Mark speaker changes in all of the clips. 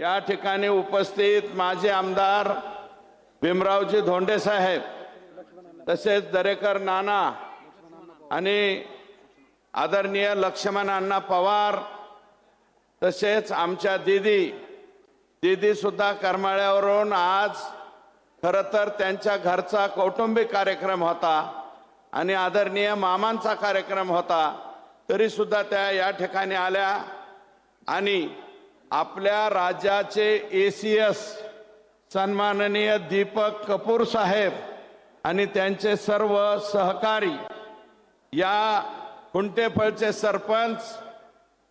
Speaker 1: या ठिकाणी उपस्थित माजी आमदार भीमरावजी धोंडे साहेब तसेच दरेकर नाना आणि आदरणीय लक्ष्मण अण्णा पवार तसेच आमच्या दिदी दिदी सुद्धा करमाळ्यावरून आज खरं तर त्यांच्या घरचा कौटुंबिक कार्यक्रम होता आणि आदरणीय मामांचा कार्यक्रम होता तरीसुद्धा त्या या ठिकाणी आल्या आणि आपल्या राज्याचे ए सी एस सन्माननीय दीपक कपूर साहेब आणि त्यांचे सर्व सहकारी या कुंटेफळचे सरपंच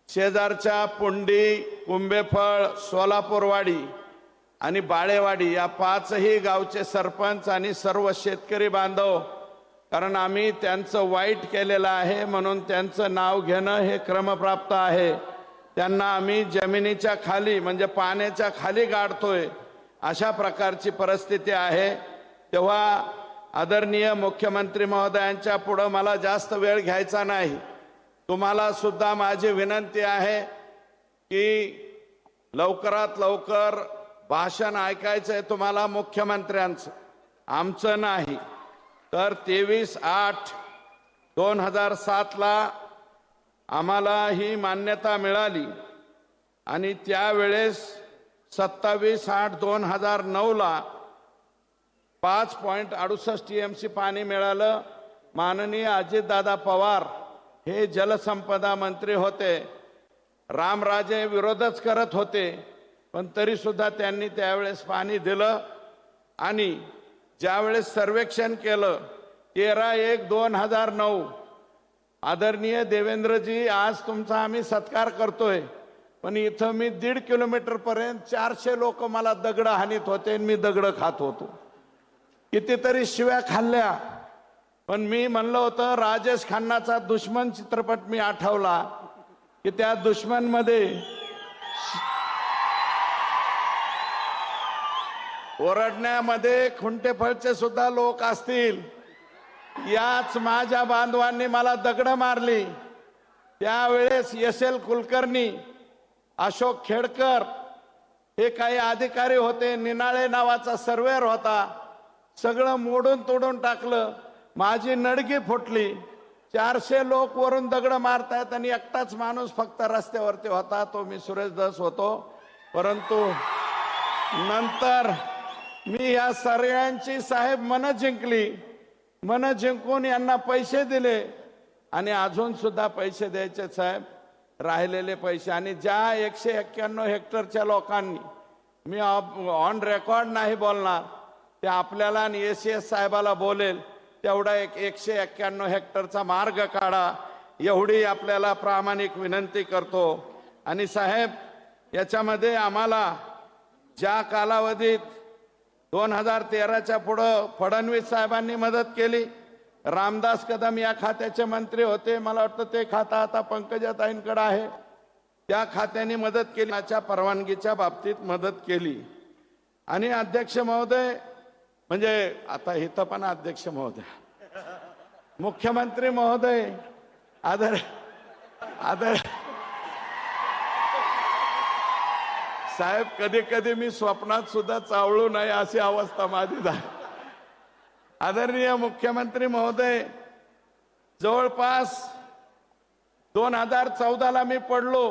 Speaker 1: शेजारच्या पुंडी कुंभेफळ सोलापूरवाडी आणि बाळेवाडी या पाचही गावचे सरपंच आणि सर्व शेतकरी बांधव कारण आम्ही त्यांचं वाईट केलेलं आहे म्हणून त्यांचं नाव घेणं हे क्रमप्राप्त आहे. त्यांना आम्ही जमिनीच्या खाली म्हणजे पाण्याच्या खाली गाडतोय अशा प्रकारची परिस्थिती आहे. तेव्हा आदरणीय मुख्यमंत्री महोदयांच्या पुढं मला जास्त वेळ घ्यायचा नाही. तुम्हाला सुद्धा माझी विनंती आहे की लवकरात लवकर भाषण ऐकायचं आहे तुम्हाला मुख्यमंत्र्यांचं. आमचं नाही. तर तेवीस आठ दोन हजार सातला आम्हाला ही मान्यता मिळाली. आणि त्यावेळेस सत्तावीस आठ दोन हजार नऊला पाच पॉईंट अडुसष्ट टी एम सी पाणी मिळालं. माननीय अजितदादा पवार हे जलसंपदा मंत्री होते. रामराजे विरोधच करत होते पण तरीसुद्धा त्यांनी त्यावेळेस पाणी दिलं. आणि ज्यावेळेस सर्वेक्षण केलं तेरा एक दोन हजार नऊ आदरणीय देवेंद्रजी आज तुमचा आम्ही सत्कार करतोय. पण इथं मी दीड किलोमीटरपर्यंत चारशे लोक मला दगड हानीत होते आणि मी दगड खात होतो. कितीतरी शिव्या खाल्ल्या. पण मी म्हणलं होतं राजेश खन्नाचा दुश्मन चित्रपट मी आठवला की त्या दुश्मनमध्ये ओरडण्यामध्ये खुंटेफळचे सुद्धा लोक असतील. याच माझ्या बांधवांनी मला दगड मारली. त्यावेळेस एस एल कुलकर्णी अशोक खेडकर हे काही अधिकारी होते. निनाळे नावाचा सर्वेअर होता. सगळं मोडून तोडून टाकलं. माझी नडगी फुटली. चारशे लोक वरून दगड मारतायत आणि एकटाच माणूस फक्त रस्त्यावरती होता. तो मी सुरेश दस होतो. परंतु नंतर मी या सगळ्यांची साहेब मन जिंकली. मन जिंकून यांना पैसे दिले आणि अजून सुद्धा पैसे द्यायचे साहेब राहिलेले पैसे. आणि ज्या एकशे एक्क्याण्णव हेक्टरच्या लोकांनी मी ऑन रेकॉर्ड नाही बोलणार ते आपल्याला आणि एस एस साहेबाला बोलेल तेवढा एक एकशे एक्क्याण्णव हेक्टरचा मार्ग काढा. एवढी आपल्याला प्रामाणिक विनंती करतो. आणि साहेब याच्यामध्ये आम्हाला ज्या कालावधीत दोन हजार तेराच्या पुढं फडणवीस साहेबांनी मदत केली. रामदास कदम या खात्याचे मंत्री होते. मला वाटतं ते खातं आता पंकजाताईंकडे आहे. त्या खात्याने मदत केली. त्याच्या परवानगीच्या बाबतीत मदत केली. आणि अध्यक्ष महोदय म्हणजे आता इथं पण अध्यक्ष महोदय. मुख्यमंत्री महोदय आदर आदर साहेब कधी कधी मी स्वप्नात सुद्धा चावळू नये अशी अवस्था माझी झाली. आदरणीय मुख्यमंत्री महोदय जवळपास दोन हजार चौदाला मी पडलो.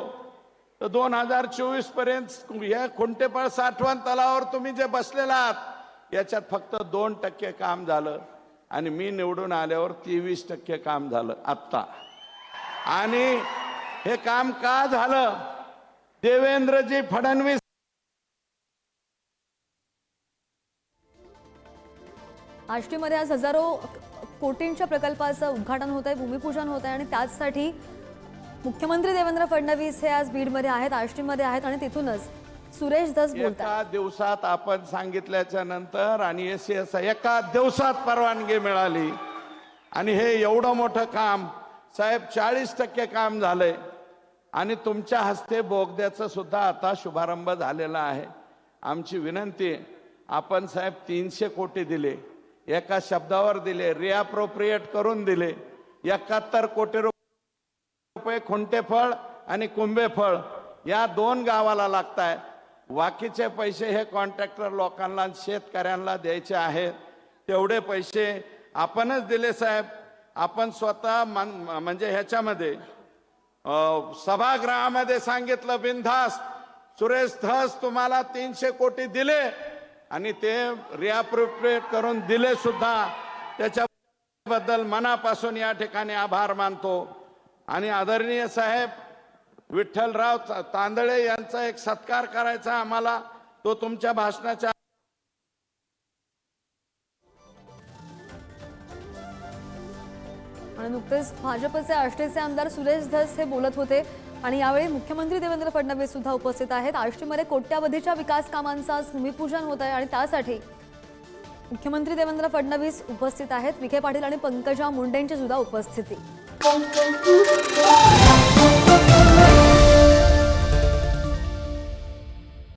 Speaker 1: तर दोन हजार चोवीसपर्यंत या खुंटेपाळ साठवण तलावर तुम्ही जे बसलेला आहात याच्यात फक्त दोन टक्के काम झालं आणि मी निवडून आल्यावर तेवीस टक्के काम झालं आत्ता. आणि हे काम का झालं? देवेंद्रजी फडणवीस
Speaker 2: आष्टीमध्ये आज हजारो कोटींच्या प्रकल्पाचं उद्घाटन होत आहे भूमिपूजन होत आहे आणि त्याचसाठी मुख्यमंत्री देवेंद्र फडणवीस हे आज बीडमध्ये आहेत आष्टीमध्ये आहेत आणि तिथूनच सुरेश धस बोलतात
Speaker 1: एका दिवसात आपण सांगितल्याच्या नंतर आणि एस एस एका दिवसात परवानगी मिळाली. आणि हे एवढं मोठं काम साहेब चाळीस टक्के काम झालंय. आणि तुमच्या हस्ते बोगद्याचं सुद्धा आता शुभारंभ झालेला आहे. आमची विनंती आपण साहेब तीनशे कोटी दिले एका शब्दावर दिले रिअप्रोप्रिएट करून दिले एकाहत्तर कोटी रुपये खुंटे खुंटेफळ आणि कुंभेफळ या दोन गावाला लागताय. बाकीचे पैसे हे कॉन्ट्रॅक्टर लोकांना शेतकऱ्यांना द्यायचे आहेत. तेवढे पैसे आपणच दिले साहेब. आपण स्वतः मन- म्हणजे ह्याच्यामध्ये सभागृहामध्ये सांगितलं बिनधास सुरेश धस तुम्हाला तीनशे कोटी दिले आणि ते रिअप्रोप्रिएट करून दिले सुद्धा. त्याच्याबद्दल मनापासून या ठिकाणी आभार मानतो. आणि आदरणीय साहेब विठ्ठलराव तांदळे यांचा एक सत्कार करायचा आम्हाला. तो तुमच्या भाषणाच्या
Speaker 2: नुकतेच भाजपचे आष्टेचे आमदार सुरेश धस हे बोलत होते. आणि यावेळी मुख्यमंत्री देवेंद्र फडणवीस सुद्धा उपस्थित आहेत. आष्टीमध्ये कोट्यावधीच्या विकास कामांचं आज भूमिपूजन होत आहे आणि त्यासाठी मुख्यमंत्री देवेंद्र फडणवीस उपस्थित आहेत. विखे पाटील आणि पंकजा मुंडेंची सुद्धा उपस्थिती.